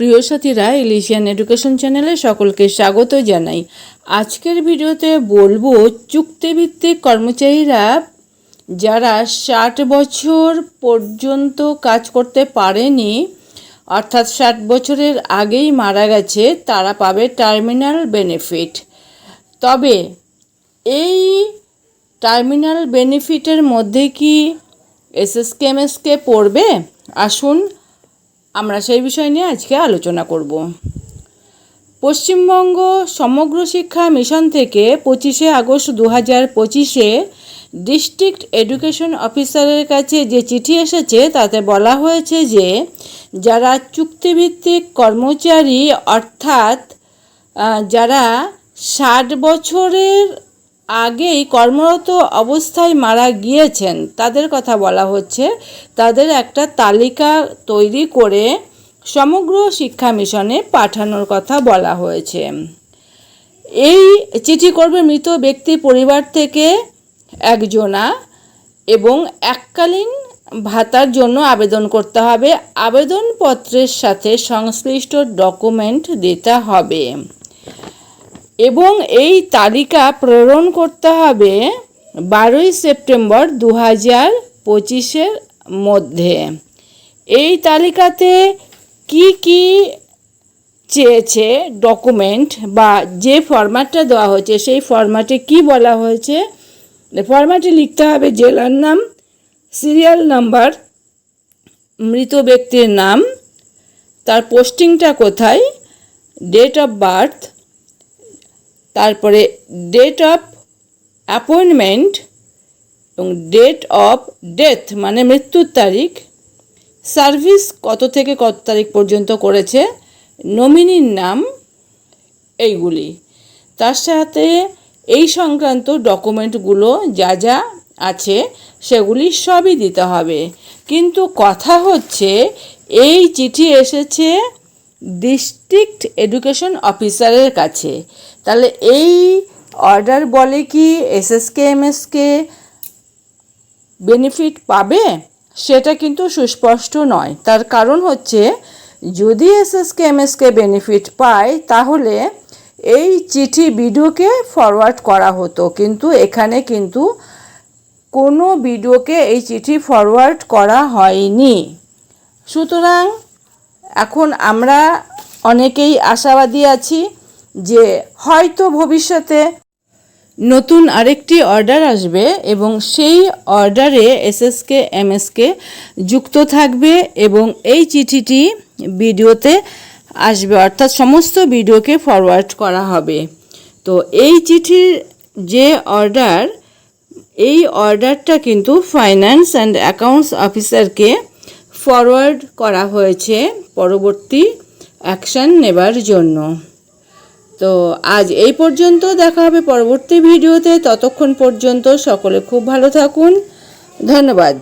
প্রিয় সাথীরা ইলিশিয়ান এডুকেশন চ্যানেলে সকলকে স্বাগত জানাই। আজকের ভিডিওতে বলব, চুক্তিভিত্তিক কর্মচারীরা যারা ষাট বছর পর্যন্ত কাজ করতে পারেনি, অর্থাৎ ষাট বছরের আগেই মারা গেছে, তারা পাবে টার্মিনাল বেনিফিট তবে এই টার্মিনাল বেনিফিটের মধ্যে কি এসএসকে এমএসকে পড়বে? আসুন আমরা সেই বিষয় নিয়ে আজকে আলোচনা করব। পশ্চিমবঙ্গ সমগ্র শিক্ষা মিশন থেকে পঁচিশে আগস্ট দু হাজার পঁচিশে ডিস্ট্রিক্ট এডুকেশন অফিসারের কাছে যে চিঠি এসেছে, তাতে বলা হয়েছে যে যারা চুক্তিভিত্তিক কর্মচারী, অর্থাৎ যারা ষাট বছরের আগেই কর্মরত অবস্থায় মারা গিয়েছেন। তাদের কথা বলা হচ্ছে, তাদের একটা তালিকা তৈরি করে সমগ্র শিক্ষা মিশনে পাঠানোর কথা বলা হয়েছে। এই চিঠি করবে মৃত ব্যক্তি পরিবার থেকে একজনা এবং এককালীন ভাতার জন্য আবেদন করতে হবে। আবেদনপত্রের সাথে সংশ্লিষ্ট ডকুমেন্ট দিতে হবে। এবং এই তালিকা প্রেরণ করতে হবে বারোই সেপ্টেম্বর দু হাজার পঁচিশের মধ্যে। এই তালিকাতে কি কি চেয়েছে ডকুমেন্ট বা যে ফরম্যাটটা দেওয়া হয়েছে, সেই ফরম্যাটে কি বলা হয়েছে? ফরম্যাটে লিখতে হবে জেলার নাম, সিরিয়াল নাম্বার, মৃত ব্যক্তির নাম, তার পোস্টিংটা কোথায়, ডেট অফ বার্থ তারপরে ডেট অফ অ্যাপয়েন্টমেন্ট এবং ডেট অফ ডেথ মানে মৃত্যুর তারিখ। সার্ভিস কত থেকে কত তারিখ পর্যন্ত করেছে? নমিনির নাম এইগুলি। তার সাথে এই সংক্রান্ত ডকুমেন্টগুলো যা যা আছে সেগুলি সবই দিতে হবে। কিন্তু কথা হচ্ছে, এই চিঠি এসেছে ডিস্ট্রিক্ট এডুকেশন অফিসারের কাছে। তাহলে এই অর্ডার বলে কি এসএসকে এমএসকে বেনিফিট পাবে? সেটা কিন্তু সুস্পষ্ট নয়। তার কারণ হচ্ছে, যদি এসএসকে এমএসকে বেনিফিট পায়, তাহলে এই চিঠি বিডিওকে ফরওয়ার্ড করা হতো। কিন্তু এখানে কিন্তু কোনো বিডিওকে এই চিঠি ফরওয়ার্ড করা হয়নি। সুতরাং এখন আমরা অনেকেই আশাবাদী আছি যে হয়তো ভবিষ্যতে নতুন আরেকটি অর্ডার আসবে এবং সেই অর্ডারে এসএসকে এমএসকে যুক্ত থাকবে এবং এই চিঠিটি ভিডিওতে আসবে, অর্থাৎ সমস্ত ভিডিওকে ফরওয়ার্ড করা হবে। তো এই চিঠির যে অর্ডার, এই অর্ডারটা কিন্তু ফাইন্যান্স অ্যান্ড অ্যাকাউন্টস অফিসারকে ফরওয়ার্ড করা হয়েছে পরবর্তী অ্যাকশান নেবার জন্য। তো আজ এই পর্যন্ত দেখা হবে পরবর্তী ভিডিওতে। ততক্ষণ পর্যন্ত সকলে খুব ভালো থাকুন। ধন্যবাদ।